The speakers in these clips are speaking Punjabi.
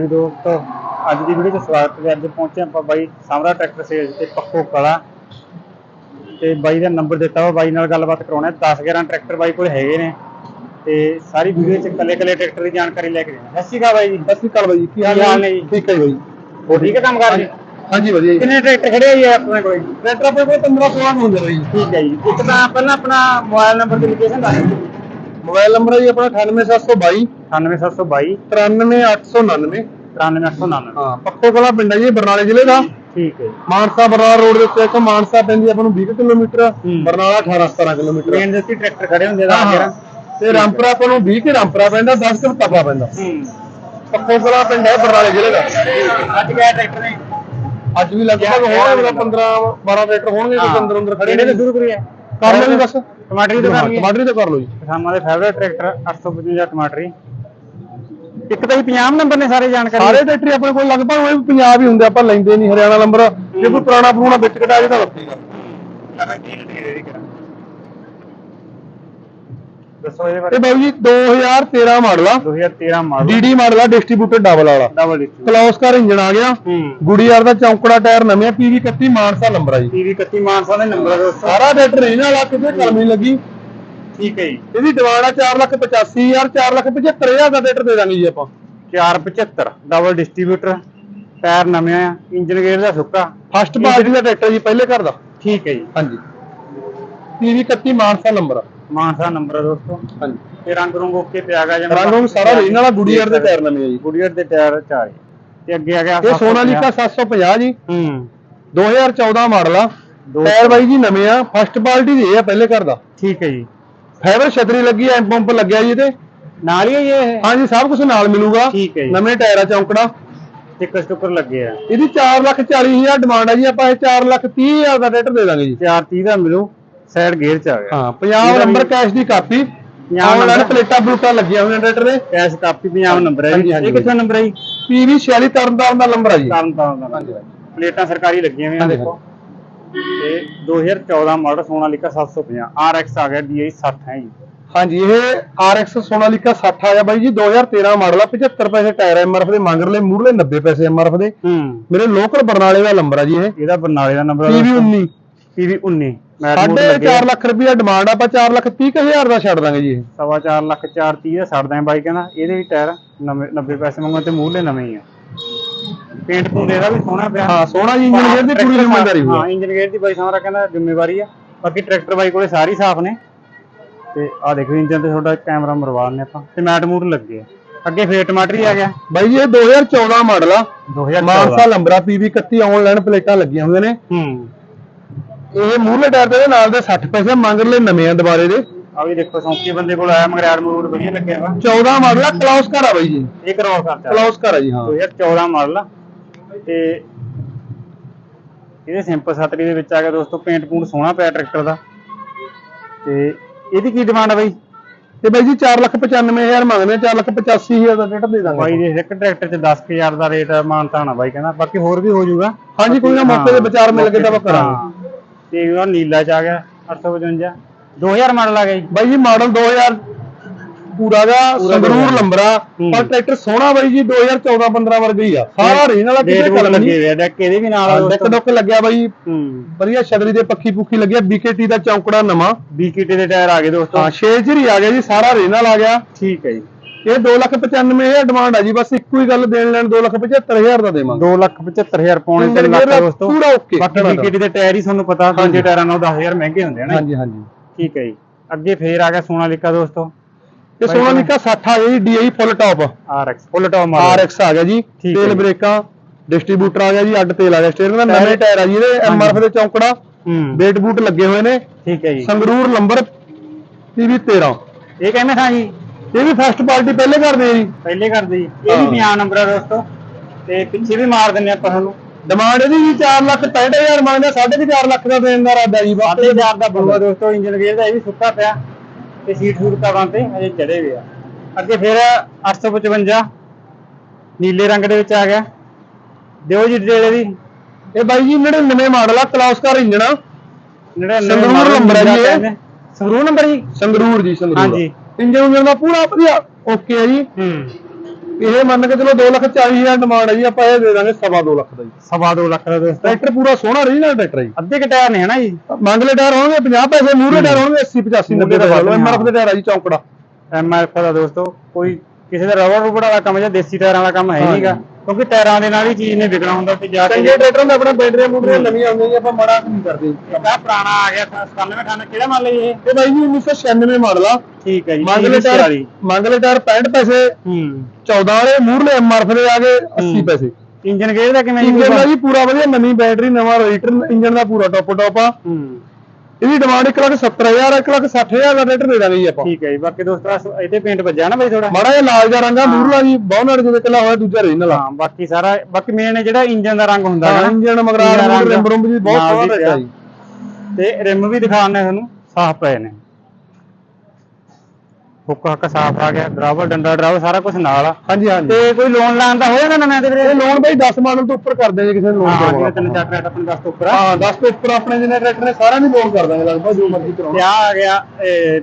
ਜੀ ਦੋਸਤੋ ਅੱਜ ਦੀ ਵੀਡੀਓ 'ਚ ਸਵਾਗਤ ਹੈ। ਅੱਜ ਪਹੁੰਚੇ ਆਪਾਂ ਬਾਈ ਸਾਮਰਾ ਟਰੈਕਟਰ ਸੇਲ ਤੇ ਪੱਖੋ ਕਲਾ। ਤੇ ਬਾਈ ਦਾ ਨੰਬਰ ਦਿੱਤਾ ਵਾ ਬਾਈ ਨਾਲ ਗੱਲਬਾਤ ਕਰਾਉਣਾ ਹੈ। 10 11 ਟਰੈਕਟਰ ਬਾਈ ਕੋਲ ਹੈਗੇ ਨੇ। ਤੇ ਸਾਰੀ ਵੀਡੀਓ 'ਚ ਕੱਲੇ ਕੱਲੇ ਟਰੈਕਟਰ ਦੀ ਜਾਣਕਾਰੀ ਲੈ ਕੇ ਦੇਣਾ। ਸਤਿ ਸ਼੍ਰੀ ਅਕਾਲ ਬਾਈ ਜੀ। ਸਤਿ ਸ਼੍ਰੀ ਅਕਾਲ ਬਾਈ ਕੀ ਕੀ ਹਾਲ ਨੇ? ਜੀ? ਠੀਕ ਹੈ ਜੀ ਬਾਈ। ਹੋ ਠੀਕ ਹੈ ਕੰਮ ਕਰ ਜੀ? ਹਾਂਜੀ ਵਧੀਆ ਜੀ। ਕਿੰਨੇ ਟਰੈਕਟਰ ਖੜੇ ਆ ਜੀ ਆਪਣੇ ਕੋਲ? ਜੀ? ਟਰੈਕਟਰ ਆਪਣੇ ਕੋਲ 15 16 ਨੂੰ ਹੁੰਦੇ ਬਾਈ ਠੀਕ ਹੈ ਜੀ। ਇੱਕ ਤਾਂ ਪਹਿਲਾਂ ਆਪਣਾ ਮੋਬਾਈਲ ਨੰਬਰ ਦੀ ਲੋਕੇਸ਼ਨ ਦੱਸ ਦਿਓ। ਮੋਬਾਈਲ ਨੰਬਰ ਹੈ ਜੀ ਆਪਣਾ 98722 98722 93899 93899 ਹਾਂ ਪੱਕੋ ਕਲਾ ਪਿੰਡ ਹੈ ਜੀ ਬਰਨਾਲੇ ਜ਼ਿਲ੍ਹੇ ਦਾ। ਠੀਕ ਹੈ ਜੀ। ਮਾਨਸਾ ਬਰਨਾਲਾ ਰੋਡ ਦੇ ਉੱਤੇ ਇੱਕ ਮਾਨਸਾ ਪੈਂਦੀ ਆਪਾਂ ਨੂੰ 20 ਕਿਲੋਮੀਟਰ। ਬਰਨਾਲਾ 18 17 ਕਿਲੋਮੀਟਰ। ਮੇਨ ਦੇ ਟਰੈਕਟਰ ਖੜੇ ਹੁੰਦੇ ਦਾ ਹਾਂ। ਤੇ ਰਾਮਪੁਰਾ ਆਪਾਂ ਨੂੰ 20 ਕਿ ਰਾਮਪੁਰਾ ਪੈਂਦਾ 10 ਕਿ ਤਪਾ ਪੈਂਦਾ। ਹੂੰ। ਪੱਕੋ ਕਲਾ ਪਿੰਡ ਹੈ ਬਰਨਾਲੇ ਜ਼ਿਲ੍ਹੇ ਦਾ। ਅੱਜ ਕਿਹੜਾ ਟਰੈਕਟਰ ਨੇ? ਅੱਜ ਵੀ ਲਗਭਗ ਹੋਣਗੇ 15 12 ਟਰੈਕਟਰ ਹੋਣਗੇ ਅੰਦਰ ਅੰਦਰ ਖੜੇ ਨੇ ਸ਼ੁਰੂ ਕਰੀਏ ਕਰ ਜੀ ਬਸ ਟਮਾਟਰੀ ਤੋਂ ਕਰ ਲਈਏ ਟਮਾਟਰੀ ਤੋਂ ਕਰ ਲਓ ਜੀ। ਕਿਸਾਨਾਂ ਦੇ ਫੇਵਰੇਟ ਟਰੈਕਟਰ 855 ਟਮਾਟਰੀ। ਇੱਕ ਤਾਂ ਹੀ 50 ਨੰਬਰ ਨੇ ਸਾਰੇ ਜਾਣਕਾਰੀ। ਸਾਰੇ ਟਰੈਕਟਰ ਆਪਣੇ ਕੋਲ ਲਗਭਗ ਉਹ ਵੀ ਪੰਜਾਬ ਹੀ ਹੁੰਦੇ ਆਪਾਂ ਲੈਂਦੇ ਨਹੀਂ ਹਰਿਆਣਾ ਨੰਬਰ। ਜੇ ਕੋਈ ਪੁਰਾਣਾ ਪੁਰਾਣਾ ਵਿੱਚ ਕਟਾ ਜੇ ਤਾਂ ਰੱਖੇਗਾ ਦੱਸੋ ਇਹਦੇ ਬਾਰੇ। ਇਹ ਬਾਬੂ ਜੀ 2013 ਮਾਡਲ ਆ। 2013 ਮਾਡਲ। ਡੀਡੀ ਮਾਡਲ ਆ ਡਿਸਟ੍ਰੀਬਿਊਟਰ ਡਬਲ ਵਾਲਾ। ਡਬਲ ਡਿਸਕ ਕਲੌਸਕਰ ਇੰਜਨ ਆ ਗਿਆ। ਗੁੜੀਆਰ ਦਾ ਚੌਂਕੜਾ ਟਾਇਰ ਨਵੇਂ ਪੀਵੀ 31 ਮਾਨਸਾ ਨੰਬਰ ਆ ਜੀ। ਟੀਵੀ 31 ਮਾਨਸਾ ਦੇ ਨੰਬਰ ਦੋਸਤੋ। ਸਾਰਾ ਟਰੈਕਟਰ ਇਹਨਾਂ ਵਾਲਾ ਕਿਤੇ ਕਲਮ ਨਹੀਂ ਲੱਗੀ। ਠੀਕ ਹੈ ਜੀ। ਇਹਦੀ ਆ 485000 475000 ਦਾ ਟਰੈਕਟਰ ਦੇ ਦਾਂਗੇ ਜੀ ਆਪਾਂ। 475 ਡਬਲ ਡਿਸਟ੍ਰੀਬਿਊਟਰ ਟਾਇਰ ਨਵੇਂ ਆ ਇੰਜਨ ਗੇਅਰ ਦਾ ਸੁੱਕਾ। ਫਸਟ ਪਾਰਟੀ ਦਾ ਟਰੈਕਟਰ ਜੀ ਪਹਿਲੇ ਘਰ ਦਾ। ਠੀਕ ਹੈ ਜੀ। ਹਾਂਜੀ। ਪੀਵੀ 31 ਮਾਨਸਾ ਨੰਬਰ ਆ। ਮਾਨਸਾ ਨੰਬਰ ਆ ਦੋਸਤੋ। ਹਾਂਜੀ। ਤੇ ਰੰਗ ਰੰਗ ਓਕੇ ਤੇ ਆ ਗਿਆ ਜਿਵੇਂ ਰੰਗ ਰੁੰਗ ਸਾਰਾ ਰੀਨ ਵਾਲਾ ਗੁੜੀਆਰ ਦੇ ਟਾਇਰ ਨਵੇਂ ਆ ਜੀ। ਗੁੜੀਅਰ ਦੇ ਟਾਇਰ ਚਾਰੇ ਤੇ ਅੱਗੇ ਆ ਗਿਆ ਇਹ ਸੋਨਾਲੀਕਾ 750 ਜੀ। ਹੂੰ। 2014 ਮਾਡਲ ਆ। ਟਾਇਰ ਬਾਈ ਜੀ ਨਵੇਂ ਆ। ਫਸਟ ਪਾਰਟੀ ਦੇ ਆ ਪਹਿਲੇ ਘਰ ਦਾ। ਠੀਕ ਹੈ ਜੀ। ਫਾਈਬਰ ਛਤਰੀ ਲੱਗੀ ਐ ਪੰਪ ਲੱਗਿਆ ਜੀ ਇਹਦੇ। ਨਾਲ ਹੀ ਹੈ ਇਹ? ਹਾਂਜੀ ਸਭ ਕੁਝ ਨਾਲ ਮਿਲੂਗਾ। ਠੀਕ ਹੈ ਜੀ। ਨਵੇਂ ਟਾਇਰ ਆ ਚੌਂਕੜਾ। ਸਟicker ਸਟੁੱਕਰ ਲੱਗੇ ਆ। ਇਹਦੀ 4 ਲੱਖ 40 ਹਜ਼ਾਰ ਡਿਮਾਂਡ ਆ ਜੀ। ਆਪਾਂ ਇਹ 4 ਲੱਖ 30 ਹਜ਼ਾਰ ਦਾ ਟਰੈਕਟਰ ਦੇ ਦਾਂਗੇ ਜੀ। 430 ਦਾ ਮਿਲੂ। ਸਾਈਡ ਗੇਅਰ ਚ ਆ ਗਿਆ। ਹਾਂ ਪੰਜਾਬ ਨੰਬਰ ਕੈਸ਼ ਦੀ ਕਾਪੀ। ਪੰਜਾਬ ਨਾਲ ਪਲੇਟਾਂ ਬਲੂਟਾਂ ਲੱਗੀਆਂ ਹੋਈਆਂ ਟਰੈਕਟਰ ਦੇ। ਕੈਸ਼ ਕਾਪੀ ਪੰਜਾਬ ਨੰਬਰ ਹੈ ਜੀ ਇਹ ਕਿੱਥੇ ਨੰਬਰ ਹੈ ਜੀ? ਪੀਵੀ 46 ਤਰਨਤਾਰਨ ਦਾ ਨੰਬਰ ਹੈ ਜੀ। ਤਰਨਤਾਰਨ ਦਾ ਹਾਂਜੀ ਪਲੇਟਾਂ ਸਰਕਾਰੀ ਲੱਗੀਆਂ ਹੋਈਆਂ ਦੇਖੋ। ਤੇ 2014 ਮਾਡਲ ਸੋਨਾਲੀਕਾ 750 RX ਆ ਗਿਆ DI 60 ਹੈ ਜੀ। ਹਾਂਜੀ ਇਹ RX ਸੋਨਾਲੀਕਾ 60 ਆ ਗਿਆ ਬਾਈ ਜੀ 2013 ਮਾਡਲ ਆ 75 ਪੈਸੇ ਟਾਇਰ MRF ਦੇ ਮੰਗਰਲੇ ਮੂਹਰਲੇ 90 ਪੈਸੇ MRF ਦੇ। ਮੇਰੇ ਲੋਕਲ ਬਰਨਾਲੇ ਦਾ ਨੰਬਰ ਆ ਜੀ ਇਹ। ਇਹਦਾ ਬਰਨਾਲੇ ਦਾ ਨੰਬਰ ਆ PV19 PV19 ਸਾਡੇ 4 ਲੱਖ ਰੁਪਏ ਡਿਮਾਂਡ ਆਪਾਂ 4 ਲੱਖ 30 ਹਜ਼ਾਰ ਦਾ ਛੱਡ ਦਾਂਗੇ ਜੀ ਸਵਾ 4 ਲੱਖ 430 ਦਾ ਛੱਡ ਦਾਂਗੇ ਬਾਈ ਕਹਿੰਦਾ ਇਹਦੇ ਵੀ ਟਾਇਰ 90 ਪੈਸੇ ਮੰਗਣ ਤੇ ਮੂਹਲੇ ਨਵੇਂ ਹੀ ਆ। ਪੇਂਟ ਪੁੰਡ ਇਹਦਾ ਵੀ ਸੋਹਣਾ ਪਿਆ। ਹਾਂ ਸੋਹਣਾ ਜੀ ਇੰਜਨ ਦੀ ਪੂਰੀ ਜ਼ਿੰਮੇਵਾਰੀ ਹੋਈ ਹਾਂ ਇੰਜਨ ਦੀ ਬਾਈ ਸਾਰਾ ਕਹਿੰਦਾ ਜ਼ਿੰਮੇਵਾਰੀ ਆ। ਬਾਕੀ ਟਰੈਕਟਰ ਬਾਈ ਕੋਲੇ ਸਾਰੀ ਸਾਫ਼ ਨੇ। ਤੇ ਆਹ ਦੇਖੋ ਇੰਜਨ ਤੇ ਤੁਹਾਡਾ ਕੈਮਰਾ ਮਰਵਾ ਨੇ ਆਪਾਂ। ਤੇ ਮੈਟ ਮੂਟ ਲੱਗੇ ਆ। ਅੱਗੇ ਫੇਰ ਟਮਾਟਰ ਹੀ ਆ ਗਿਆ। ਬਾਈ ਜੀ ਇਹ 2014 ਮਾਡਲ ਆ। 2014 ਮਾਨਸਾ ਲੰਬਰਾ ਪੀਵੀ 31 ਆਨਲਾਈਨ ਪਲੇਟਾਂ ਲੱਗੀਆਂ ਹੋਈਆਂ ਨੇ। ਹੂੰ। ਇਹ ਮੂਹਰਲੇ ਟਾਇਰ ਦੇ ਨਾਲ ਦੇ 60 ਪੈਸੇ ਮੰਗਰਲੇ ਨਵੇਂ ਆ ਦੁਬਾਰੇ ਦੇ। ਆ ਵੀ ਦੇਖੋ ਸੌਂਕੀ ਬੰਦੇ ਕੋਲ ਆਇਆ ਮਗਰਾੜ ਮਰੂਡ ਵਧੀਆ ਲੱਗਿਆ ਵਾ। 14 ਮਾਡਲ ਆ ਕਲੌਸ ਘਰ ਆ ਬਾਈ ਜੀ। ਇਹ ਕਰਵਾ ਖਰਚਾ। ਕਲੌਸ ਘਰ ਆ ਜੀ ਹਾਂ। 2014 ਮਾਡਲ ਆ। ਤੇ ਇਹਦੇ ਸਿੰਪਲ ਸਤਰੀ ਦੇ ਵਿੱਚ ਆ ਗਿਆ ਦੋਸਤੋ ਪੇਂਟ ਪੂੰਟ ਸੋਹਣਾ ਪਿਆ ਟਰੈਕਟਰ ਦਾ। ਤੇ ਇਹਦੀ ਕੀ ਡਿਮਾਂਡ ਆ ਬਾਈ? ਤੇ ਬਾਈ ਜੀ 4 ਲੱਖ 95000 ਮੰਗਦੇ ਆ 4 ਲੱਖ 85000 ਦਾ ਟਰੈਕਟਰ ਦੇ ਦਾਂਗੇ ਬਾਈ ਦੇ ਇੱਕ ਟਰੈਕਟਰ 'ਚ 10000 ਦਾ ਰੇਟ ਮਾਨਤਾ ਨਾ ਬਾਈ ਕਹਿੰਦਾ। ਬਾਕੀ ਹੋਰ ਵੀ ਹੋ ਜਾਊਗਾ। ਹਾਂਜੀ ਕੋਈ ਨਾ ਮੌਕੇ ਦੇ ਵਿਚਾਰ ਮਿਲ ਕੇ ਤਾਂ ਆਪਾਂ ਕਰਾਂਗੇ। ਤੇ ਉਹ ਨੀਲਾ ਚ ਆ ਗਿਆ 855 2000 ਮਾਡਲ ਆ ਗਿਆ ਜੀ। ਬਾਈ ਜੀ ਮਾਡਲ 2000 ਪੂਰਾ ਦਾ ਸੰਗਰੂਰ ਲੰਬਰਾ। ਪਰ ਟਰੈਕਟਰ ਸੋਹਣਾ ਬਾਈ ਜੀ 2014 15 ਵਰਗਾ ਹੀ ਆ। ਸਾਰਾ ਵਾਲਾ ਡੇਟ ਕਿਤੇ ਕਲਮ ਲੱਗੇ ਨਹੀਂ। ਹੋਏ ਆ ਡੈਕ ਇਹਦੇ ਵੀ ਨਾਲ ਆ ਡੈਕ ਡੁੱਕ ਲੱਗਿਆ ਬਾਈ। ਵਧੀਆ ਛਤਰੀ ਦੇ ਪੱਖੀ ਪੁੱਖੀ ਲੱਗਿਆ ਬੀਕੇਟੀ ਦਾ ਚੌਂਕੜਾ ਨਵਾਂ। ਬੀਕੀਟੀ ਦੇ ਟਾਇਰ ਆ ਗਏ ਦੋਸਤੋ। ਹਾਂ 6 ਹੀ ਆ ਗਿਆ ਜੀ ਸਾਰਾ ਰੀਨ ਵਾਲਾ ਆ ਗਿਆ। ਠੀਕ ਹੈ ਜੀ। ਇਹ 295000 ਡਿਮਾਂਡ ਆ ਜੀ ਬਸ ਇੱਕੋ ਹੀ ਗੱਲ ਦੇਣ ਲੈਣ 275000 ਦਾ ਦੇਵਾਂਗੇ। 275000 ਪੌਣੇ ਇੰਜਨ 3 ਲੱਖ ਦੋਸਤੋ ਪੂਰਾ ਓਕੇ। ਬਾਕੀ ਬੀਕੀਟੀ ਦੇ ਟਾਇਰ ਹੀ ਤੁਹਾਨੂੰ ਪਤਾ ਦੂਜੇ ਟਾਇਰਾਂ ਨਾਲੋਂ 10000 ਮਹਿੰਗੇ ਹੁੰਦੇ ਆ ਨਾ ਹਾਂਜੀ ਹਾਂਜੀ। ਠੀਕ ਹੈ ਜੀ। ਅੱਗੇ ਫੇਰ ਆ ਗਿਆ ਸੋਨਾਲੀਕਾ ਦੋਸਤੋ। ਇਹ ਸੋਨਾਲੀਕਾ 60 ਆ ਗਿਆ ਜੀ DI full top. RX full top model RX ਆ ਗਿਆ ਜੀ ਤੇਲ। ਬ੍ਰੇਕਾਂ ਡਿਸਟ੍ਰੀਬਿਊਟਰ ਆ ਗਿਆ ਜੀ ਅੱਡ ਤੇਲ ਆ ਗਿਆ ਸਟੀਅਰਿੰਗ ਦਾ ਨਵੇਂ ਟਾਇਰ ਆ ਜੀ ਇਹਦੇ ਐਮਆਰਐਫ ਦੇ ਚੌਂਕੜਾ ਬੇਟ ਬੂਟ ਲੱਗੇ ਹੋਏ ਨੇ। ਠੀਕ ਹੈ ਜੀ। ਸੰਗਰੂਰ ਨੰਬਰ PV 13 ਇਹ ਕਹਿੰਦੇ ਥਾਂ ਜੀ ਇਹ ਵੀ ਫਸਟ ਪਾਰਟੀ ਪਹਿਲੇ ਕਰਦੇ ਆ ਜੀ। ਪਹਿਲੇ ਕਰਦੇ ਜੀ। ਇਹ ਵੀ ਹਾਂ। ਪਿਆਨ ਨੰਬਰ ਆ ਦੋਸਤੋ। ਤੇ ਪਿੱਛੇ ਵੀ ਮਾਰ ਦਿੰਨੇ ਆਪਾਂ ਤੁਹਾਨੂੰ। ਡਿਮਾਂਡ ਇਹਦੀ ਜੀ 4 ਲੱਖ 65000 ਮੰਗਦੇ 4.5 ਲੱਖ ਦਾ ਦੇਣ ਦਾ ਇਰਾਦਾ ਜੀ ਸਾਢੇ ਹਜ਼ਾਰ ਦਾ ਬਣੂਗਾ ਦੋਸਤੋ ਇੰਜਨ ਗੇਅਰ ਦਾ ਇਹ ਵੀ ਸੁੱਕਾ ਪਿਆ। ਤੇ ਸੀਟ ਸੂਟ ਕਰਾਂ ਤੇ ਅਜੇ ਚੜੇ ਹੋਏ ਆ। ਅੱਗੇ ਫਿਰ 855 ਨੀਲੇ ਰੰਗ ਦੇ ਵਿੱਚ ਆ ਗਿਆ। ਦਿਓ ਜੀ ਡਿਟੇਲ ਇਹਦੀ। ਇਹ ਬਾਈ ਜੀ 99 ਮਾਡਲ ਆ ਕਲਾਸਕਾਰ ਇੰਜਣ ਆ। 99 ਸੰਗਰੂਰ number ਆ ਜੀ। ਸੰਗਰੂਰ ਨੰਬਰ ਜੀ? ਸੰਗਰੂਰ ਜੀ ਸੰਗਰੂਰ। ਹਾਂਜੀ। ਇੰਜਨ ਇੰਜਨ ਦਾ ਪੂਰਾ ਵਧੀਆ ਓਕੇ ਆ ਜੀ। ਹੂੰ। ਇਹ ਮੰਨ ਕੇ ਚਲੋ 2 ਲੱਖ 40 ਹਜ਼ਾਰ ਡਿਮਾਂਡ ਹੈ ਜੀ ਆਪਾਂ ਇਹ ਦੇ ਦਾਂਗੇ ਸਵਾ 2 ਲੱਖ ਦਾ ਜੀ। ਸਵਾ ਦੋ ਲੱਖ ਦਾ ਦੋਸਤੋ ਟਰੈਕਟਰ ਪੂਰਾ ਸੋਹਣਾ ਰੀਜਨਲ ਟਰੈਕਟਰ ਹੈ ਜੀ। ਅੱਧੇ ਕੁ ਟਾਇਰ ਨੇ ਹਨਾ ਜੀ? ਮੰਗਲੇ ਟਾਇਰ ਹੋਣਗੇ 50 ਪੈਸੇ ਮੂਹਰੇ ਟਾਇਰ ਹੋਣਗੇ 80 85 90 ਮੂਹਰੇ ਪੈਸੇ ਟਾਇਰ। ਐਮਆਰਐਫ ਦੇ ਟਾਇਰ ਆ ਜੀ ਚੌਂਕੜਾ। ਐਮਆਰਐਫ ਦਾ ਦੋਸਤੋ ਕੋਈ ਕਿਸੇ ਦਾ ਰਬੜ ਰੁਬੜ ਵਾਲਾ ਕੰਮ ਜਾਂ ਦੇਸੀ ਟਾਇਰਾਂ ਵਾਲਾ ਕੰਮ ਹੈ। ਨਹੀਂਗਾ ਕਿਉਂਕਿ ਟਾਇਰਾਂ ਦੇ ਨਾਲ ਹੀ ਚੀਜ਼ ਨੇ ਵਿਕਣਾ ਹੁੰਦਾ ਤੇ ਜਾ ਕੇ। ਚੰਗੇ ਟਰੈਕਟਰ ਦੇ ਆਪਣਾ ਬੈਟਰੀਆਂ ਬੂਟਰੀਆਂ ਨਵੀਆਂ ਆਉਂਦੀਆਂ ਜੀ ਆਪਾਂ ਮਾੜਾ ਨਹੀਂ ਕਰਦੇ ਇਹਦਾ ਪੁਰਾਣਾ ਆ ਗਿਆ 97 98 ਕਿਹੜਾ ਮੰਨ ਲਈ ਇਹ? ਇਹ ਬਾਈ ਜੀ 1996 ਮਾਡਲ ਆ। ਠੀਕ ਹੈ ਜੀ ਮੰਗਲੇ ਟਾਇਰ ਮੰਗਲੇ ਟਾਇਰ 65 ਪੈਸੇ। ਹੂੰ। 14 ਵਾਲੇ ਮੂਹਰਲੇ ਐਮਆਰਐਫ ਦੇ ਆ ਗਏ 80 ਪੈਸੇ। ਇੰਜਨ ਗੇਅਰ ਦਾ ਕਿਵੇਂ ਇੰਜਨ ਦਾ ਜੀ ਪੂਰਾ ਵਧੀਆ ਨਵੀਂ ਬੈਟਰੀ ਨਵਾਂ ਰੇਟਰ ਇੰਜਨ ਦਾ ਪੂਰਾ ਟੌਪ ਟੌਪ ਆ। ਹੂੰ। ਇਹਦੀ ਡਿਮਾਂਡ 1 ਲੱਖ 70000 1 ਲੱਖ 60000 ਦਾ ਟਰੈਕਟਰ ਦੇ ਦਾਂਗੇ ਜੀ ਆਪਾਂ। ਠੀਕ ਹੈ ਜੀ ਬਾਕੀ ਦੋਸਤੋ ਇਹਦੇ ਪੇਂਟ ਵੱਜਿਆ ਨਾ ਬਈ ਥੋੜਾ ਮਾੜਾ ਜਿਹਾ ਲਾਲ ਜਿਹਾ ਰੰਗ ਆ ਮੂਹਰਲਾ ਜੀ ਬੌਨਟ ਜਿਹਦੇ ਕੱਲਾ ਹੋਇਆ ਦੂਜਾ ਰੀਜਨਲ ਹਾਂ ਬਾਕੀ ਸਾਰਾ ਬਾਕੀ ਮੇਨ ਜਿਹੜਾ ਇੰਜਨ ਦਾ ਰੰਗ ਹੁੰਦਾ ਹਾਂ, ਇੰਜਨ ਮੂਹਰੇ ਰੰਗ ਰਿੰਬ ਰੁੰਬ ਜੀ ਬਹੁਤ ਨਾਲ ਸੋਹਣਾ ਆ ਜੀ। ਤੇ ਰਿਮ ਵੀ ਦਿਖਾਉਣੇ ਤੁਹਾਨੂੰ ਸਾਫ਼ ਪਏ ਨੇ। ਹੁੱਕ ਹੱਕ ਸਾਫ਼ ਆ ਗਿਆ ਡਰਾਈਵਰ ਡੰਡਾ ਡਰਾਈਵਰ ਸਾਰਾ ਕੁਝ ਨਾਲ ਆ। ਹਾਂਜੀ ਹਾਂਜੀ। ਤੇ ਕੋਈ ਲੋਨ ਲਾਣ ਦਾ ਹੋ ਜਾਂਦਾ ਨਵੇਂ ਦੇ ਵੀਰੇ? ਇਹ ਲੋਨ ਬਈ 10 ਮਾਡਲ ਤੋਂ ਉੱਪਰ ਕਰਦੇ ਜੀ ਕਿਸੇ ਨੂੰ ਲੋਨ ਹਾਂ ਤਿੰਨ ਚਾਰ ਟਰੈਕਟ ਆਪਣੇ 10 ਤੋਂ ਉੱਪਰ ਆ। ਹਾਂ 10 ਤੋਂ ਉੱਪਰ ਆਪਣੇ ਜਿਹਨੇ ਟਰੈਕਟਰ ਨੇ ਸਾਰਿਆਂ ਦੀ ਲੋਨ ਕਰ ਦਾਂਗੇ ਲਗਭਗ ਜੋ ਮਰਜ਼ੀ ਤੇ ਕਰਾਉਣਾ ਆਹ ਆ ਗਿਆ ਇਹ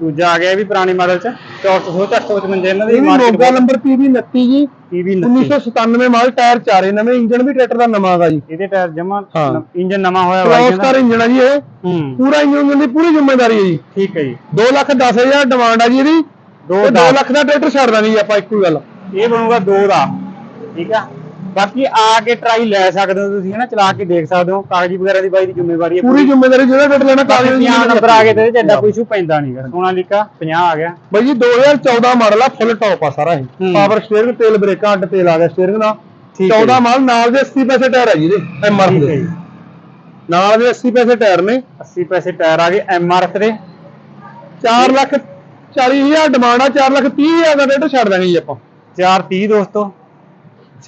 ਦੂਜਾ ਆ ਗਿਆ ਵੀ ਪੁਰਾਣੀ ਮਾਡਲ ਚ 455 ਇਹਨਾਂ ਦੀ ਇਹ ਵੀ ਮੋਗਾ ਨੰਬਰ PB 29 ਜੀ। ਪੀਵੀ 1997 ਮਾਡਲ ਟਾਇਰ ਚਾਰੇ ਨਵੇਂ ਇੰਜਨ ਵੀ ਟਰੈਕਟਰ ਦਾ ਨਵਾਂ ਦਾ ਜੀ। ਇਹਦੇ ਟਾਇਰ ਜਮਾ ਹਾਂ। ਇੰਜਨ ਨਵਾਂ ਹੋਇਆ ਬਾਈ ਕ੍ਰੋਸ ਕਰ ਇੰਜਨ ਆ ਜੀ ਇਹ। ਹੂੰ। ਪੂਰਾ ਇੰਜਨ ਦੀ ਪੂਰੀ ਜ਼ਿੰਮੇਵਾਰੀ ਹੈ ਜੀ। ਠੀਕ ਹੈ ਜੀ। 2 ਲੱਖ 10000 ਡਿਮਾਂਡ ਆ ਜੀ ਇਹਦੀ। ਦੋ 2 ਦਸ। ਲੱਖ ਦਾ ਟਰੈਕਟਰ ਛੱਡ ਦਾਂਗੇ ਜੀ ਆਪਾਂ ਇੱਕੋ ਹੀ ਗੱਲ। ਇਹ ਬਣੂਗਾ ਦੋ ਦਾ। ਠੀਕ ਆ? ਬਾਕੀ ਆ ਕੇ ਟਰਾਈ ਲੈ ਸਕਦੇ ਹੋ ਤੁਸੀਂ ਹਨਾ? ਚਲਾ ਕੇ ਦੇਖ ਸਕਦੇ ਹੋ। ਕਾਗਜ਼ੀ ਵਗੈਰਾ ਦੀ ਬਾਈ ਦੀ ਜ਼ਿੰਮੇਵਾਰੀ ਹੈ ਪੂਰੀ ਜ਼ਿੰਮੇਵਾਰੀ ਜਿਹੜਾ ਟਰੈਕਟਰ ਲੈਣਾ ਕਾਗਜ਼ ਦੀ 50 ਨੰਬਰ ਆ ਗਏ ਤੇ ਇਹਦੇ ਐਡਾ ਕੋਈ ਇਸ਼ੂ ਪੈਂਦਾ ਨਹੀਂਗਾ ਸੋਨਾਲੀਕਾ 50 ਆ ਗਿਆ। ਬਾਈ ਜੀ 2014 ਮਾਡਲ ਆ ਫੁੱਲ ਟੌਪ ਆ ਸਾਰਾ ਇਹ। ਪਾਵਰ ਸਟੀਅਰਿੰਗ ਤੇਲ ਬ੍ਰੇਕਾਂ ਅੱਡ ਤੇਲ ਆ ਗਿਆ ਸਟੀਅਰਿੰਗ ਦਾ। ਠੀਕ ਹੈ 14 ਮਾਡਲ ਨਾਲ ਦੇ 80 ਪੈਸੇ ਟਾਇਰ ਆ ਜੀ ਇਹਦੇ ਐਮਆਰਐਫ ਠੀਕ ਹੈ ਦੇ ਨਾਲ ਦੇ 80 ਪੈਸੇ ਟਾਇਰ ਨੇ। 80 ਪੈਸੇ ਟਾਇਰ ਆ ਗਏ ਐਮਆਰਐਫ ਦੇ 4 ਲੱਖ 40000 ਡਿਮਾਂਡ ਆ 4 ਲੱਖ 30000 ਦਾ ਟਰੈਕਟਰ ਛੱਡ ਦਾਂਗੇ ਜੀ ਆਪਾਂ। 430 ਦੋਸਤੋ।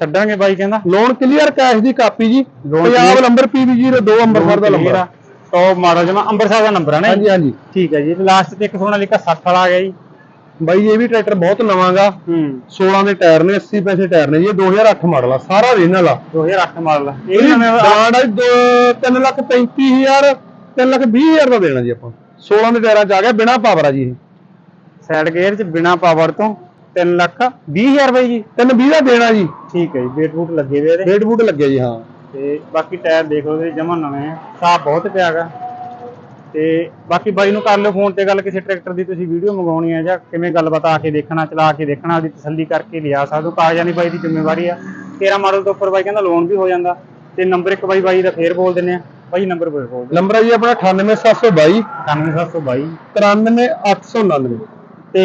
ਛੱਡਾਂਗੇ ਬਾਈ ਕਹਿੰਦਾ। ਲੋਨ ਕਲੀਅਰ ਕੈਸ਼ ਦੀ ਕਾਪੀ ਜੀ। ਪੰਜਾਬ। ਨੰਬਰ PB02 ਅੰਮ੍ਰਿਤਸਰ ਦਾ ਨੰਬਰ ਆ। ਟੌਪ ਮਾਡਲ ਜਮਾ ਅੰਬਰਸਰ ਦਾ ਨੰਬਰ ਹੈ ਨਾ ਹਾਂਜੀ ਹਾਂਜੀ। ਠੀਕ ਹੈ ਜੀ ਲਾਸਟ ਤੇ ਇੱਕ ਸੋਨਾਲੀਕਾ 60 ਵਾਲਾ ਆ ਗਿਆ ਜੀ। ਬਾਈ ਇਹ ਵੀ ਟਰੈਕਟਰ ਬਹੁਤ ਨਵਾਂਗਾ ਹੂੰ। 16 ਦੇ ਟਾਇਰ ਨੇ 80 ਪੈਸੇ ਟਾਇਰ ਨੇ ਜੀ ਇਹ 2008 ਮਾਡਲ ਆ ਸਾਰਾ ਰੀਜਨਲ ਆ। 2008 ਮਾਡਲ ਇਹ ਇਹਦੀ ਵੀ ਨਵੇਂ ਡਿਮਾਂਡ ਆ 3 ਲੱਖ 35000 3 ਲੱਖ 20000 ਦਾ ਦੇਣਾ ਜੀ ਆਪਾਂ। 16 ਦੇ ਟਾਇਰਾਂ ਚ ਆ ਗਿਆ ਬਿਨਾ ਪਾਵਰ ਆ ਜੀ ਇਹ। ਸਾਈਡ ਗੇਅਰ ਚ ਬਿਨਾ ਪਾਵਰ ਤੋਂ। 3 ਲੱਖ। 20000 ਬਾਈ ਜੀ। 320 ਦਾ ਦੇਣਾ ਜੀ। ਠੀਕ ਹੈ ਜੀ ਵੇਟ ਬੂਟ ਲੱਗੇ ਵੇ ਇਹਦੇ। ਰੇਡ ਬੂਟ ਲੱਗਿਆ ਜੀ ਹਾਂ। ਤੇ ਬਾਕੀ ਟਾਇਰ ਦੇਖ ਲਓ ਜਮਾ ਨਵੇਂ ਆ। ਸਾਫ਼ ਬਹੁਤ ਪਿਆਗਾ ਤੇ ਬਾਕੀ ਬਾਈ ਨੂੰ ਕਰ ਲਿਓ ਫੋਨ ਤੇ ਗੱਲ ਕਿਸੇ ਟਰੈਕਟਰ ਦੀ ਤੁਸੀਂ ਵੀਡੀਓ ਮੰਗਾਉਣੀ ਹੈ ਜਾਂ ਕਿਵੇਂ ਗੱਲਬਾਤ ਆ ਕੇ ਦੇਖਣਾ ਚਲਾ ਕੇ ਦੇਖਣਾ ਉਹਦੀ ਤਸੱਲੀ ਕਰਕੇ ਲਿਆ ਸਕਦੇ ਹੋ ਕਾਗਜ਼ਾਂ ਦੀ ਬਾਈ ਦੀ ਜ਼ਿੰਮੇਵਾਰੀ ਆ। 13 ਮਾਡਲ ਤੋਂ ਉੱਪਰ ਬਾਈ ਕਹਿੰਦਾ ਲੋਨ ਵੀ ਹੋ ਜਾਂਦਾ। ਤੇ ਨੰਬਰ ਇੱਕ ਬਾਈ ਬਾਈ ਦਾ ਫੇਰ ਬੋਲ ਦਿੰਨੇ ਆ। ਬਾਈ ਨੰਬਰ ਬੋਲ ਬੋਲ ਨੰਬਰ ਹੈ ਜੀ ਆਪਣਾ 98722 97722 93899 ਤੇ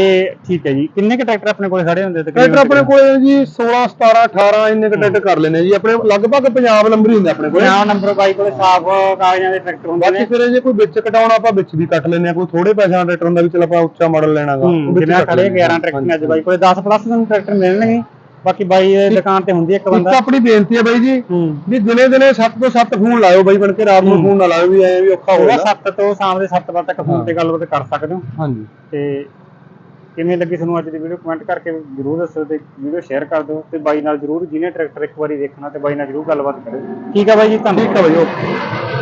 ਠੀਕ ਹੈ ਜੀ। ਕਿੰਨੇ ਕ ਟਰੈਕਟਰ ਆਪਣੇ ਕੋਲ ਖੜੇ ਹੁੰਦੇ ਟਰੈਕਟਰ ਆਪਣੇ ਕੋਲ ਜੀ 16 17 18 ਇੰਨੇ ਕ ਟਰੈਕਟਰ ਕਰ ਲੈਨੇ ਜੀ। ਆਪਣੇ ਲਗਭਗ ਪੰਜਾਬ ਨੰਬਰ ਹੀ ਹੁੰਦੇ ਆਪਣੇ ਕੋਲ। ਪੰਜਾਬ ਨੰਬਰ ਬਾਈ ਕੋਲੇ ਸਾਫ਼ ਕਾਗਜ਼ਾਂ ਦੇ ਟਰੈਕਟਰ ਹੁੰਦੇ ਬਾਕੀ ਨੇ। ਫਿਰ ਜੇ ਕੋਈ ਵਿੱਚ ਕਟਾਉਣਾ ਆਪਾਂ ਵਿੱਚ ਵੀ ਕੱਟ ਲੈਨੇ ਆ। ਕੋਈ ਥੋੜੇ ਪੈਸਿਆਂ ਦਾ ਟਰੈਕਟਰ ਹੁੰਦਾ ਵੀ ਚਲ ਆਪਾਂ ਉੱਚਾ ਮਾਡਲ ਲੈਣਾਗਾ। ਜਿੰਨਾ ਖੜੇ 11 ਟਰੈਕਟਰ ਨੇ ਅੱਜ ਬਾਈ ਕੋਲੇ। 10 ਪਲੱਸ ਟਰੈਕਟਰ ਮਿਲਣਗੇ। ਬਾਕੀ ਬਾਈ ਦੀ ਦੁਕਾਨ ਤੇ ਹੁੰਦੀ ਹੈ ਇੱਕ ਇੱਕ ਬੰਦਾ। ਆਪਣੀ ਬੇਨਤੀ ਹੈ ਬਾਈ ਜੀ ਵੀ ਦਿਨੇ ਦਿਨੇ 7 ਤੋਂ 7 ਫੋਨ ਲਾਇਓ ਬਾਈ ਬਣ ਕੇ ਰਾਤ ਨੂੰ ਫੋਨ ਨਾ ਲਾਇਓ ਵੀ ਐ ਵੀ ਔਖਾ ਹੋਊਗਾ 7 ਤੋਂ ਸ਼ਾਮ ਦੇ 7 ਵਜੇ ਤੱਕ ਫੋਨ ਤੇ ਗੱਲਬਾਤ ਕਰ ਸਕਦੇ ਹੋ। ਹਾਂਜੀ। ਤੇ ਕਿਵੇਂ ਲੱਗੀ ਤੁਹਾਨੂੰ ਅੱਜ ਦੀ ਵੀਡੀਓ ਕਮੈਂਟ ਕਰਕੇ ਜਰੂਰ ਦੱਸੋ ਤੇ ਵੀਡੀਓ ਸ਼ੇਅਰ ਕਰ ਦਿਓ ਤੇ ਬਾਈ ਨਾਲ ਜਰੂਰ ਜਿਹਨੇ ਟਰੈਕਟਰ ਇੱਕ ਵਾਰੀ ਦੇਖਣਾ ਤੇ ਬਾਈ ਨਾਲ ਜਰੂਰ ਗੱਲਬਾਤ ਕਰਿਓ। ਠੀਕ ਆ ਬਾਈ ਜੀ, ਧੰਨਵਾਦ। ਠੀਕ ਹੈ ਬਾਈ, ਓਕੇ।